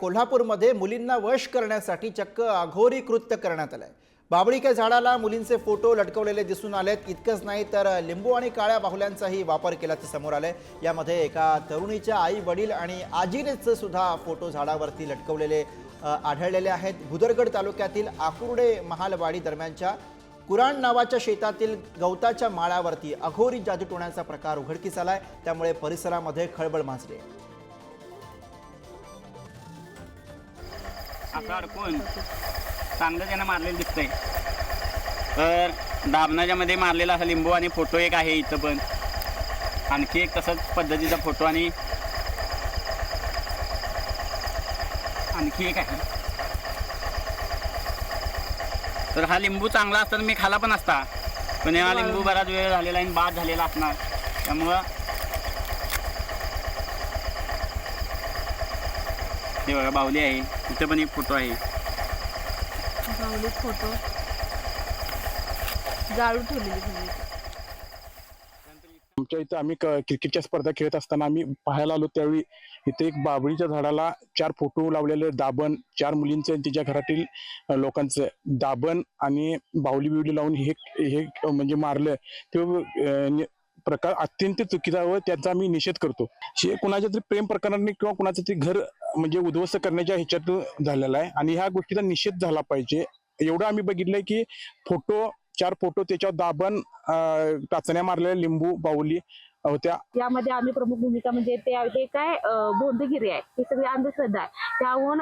कोल्हापूरमध्ये मुलींना वश करण्यासाठी चक्क अघोरी कृत्य करण्यात आलंय. बाबळीच्या झाडाला मुलींचे फोटो लटकवलेले दिसून आलेत. इतकंच नाही तर लिंबू आणि काळ्या बाहुल्यांचाही वापर केल्याचं समोर आलंय. यामध्ये एका तरुणीच्या आई वडील आणि आजीनेच सुद्धा फोटो झाडावरती लटकवलेले आढळलेले आहेत. भुदरगड तालुक्यातील आकुर्डे महालवाडी दरम्यानच्या कुराण नावाच्या शेतातील गवताच्या माळावरती अघोरी जादू टोण्याचा प्रकार उघडकीस आलाय. त्यामुळे परिसरामध्ये खळबळ माजली आहे. असं अडकून चांगलं त्यानं मारलेलं दिसतंय. तर दाबणाच्या मध्ये मारलेला असा लिंबू आणि फोटो एक आहे इथं पण. आणखी एक तसंच पद्धतीचा फोटो आणि आणखी एक आहे. तर हा लिंबू चांगला असता तर मी खाला पण असता. पण हा लिंबू बराच वेळ झालेला आणि बाद झालेला असणार. त्यामुळं हे बघा बाहुली आहे. इथं पण एक फोटो आहे. बाहुलीत फोटो. जाळू ठेवलेली आमच्या इथं आम्ही क- क्रिकेटच्या स्पर्धा खेळत असताना आम्ही पाहायला आलो त्यावेळी इथे एक बाबळीच्या झाडाला चार फोटो लावलेले दाबण चार मुलींचे आणि तिच्या घरातील लोकांचं. दाबण आणि बाहुली बिवली लावून हे हे म्हणजे मारलं ते प्रकार अत्यंत चुकीचा व त्याचा आम्ही निषेध करतो. कुणाच्या तरी प्रेम प्रकरणाने किंवा कुणाचं तरी घर म्हणजे उद्ध्वस्त करण्याच्या ह्याच्यातून झालेला आहे. आणि ह्या गोष्टीचा निषेध झाला पाहिजे. एवढं आम्ही बघितलंय की फोटो चार फोटो त्याच्यावर दाबण टाचण्या मारलेल्या लिंबू बाहुली होत्या. यामध्ये आम्ही प्रमुख भूमिका म्हणजे ते काय बोंदगिरी आहे. ही सगळी अंधश्रद्धा आहे. त्याहून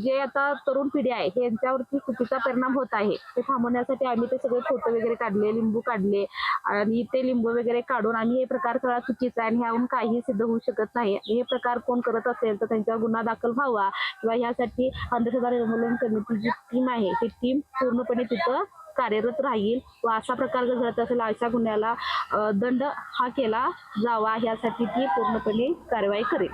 जे आता तरुण पिढी आहे यांच्यावरती चुकीचा परिणाम होत आहे. ते थांबवण्यासाठी आम्ही ते सगळे फोटो वगैरे काढले लिंबू काढले आणि ते लिंबू वगैरे काढून आम्ही हे प्रकार सगळा चुकीचा आहे आणि ह्याहून काही सिद्ध होऊ शकत नाही. हे प्रकार कोण करत असेल तर त्यांच्यावर गुन्हा दाखल व्हावा किंवा ह्यासाठी अंधश्रद्धा निर्मूलन समिती जी टीम आहे ती टीम पूर्णपणे तिथं कार्यरत राहील व असा प्रकार जर घडत असेल अशा गुन्ह्याला दंड हा केला जावा यासाठी ती पूर्णपणे कारवाई करेल.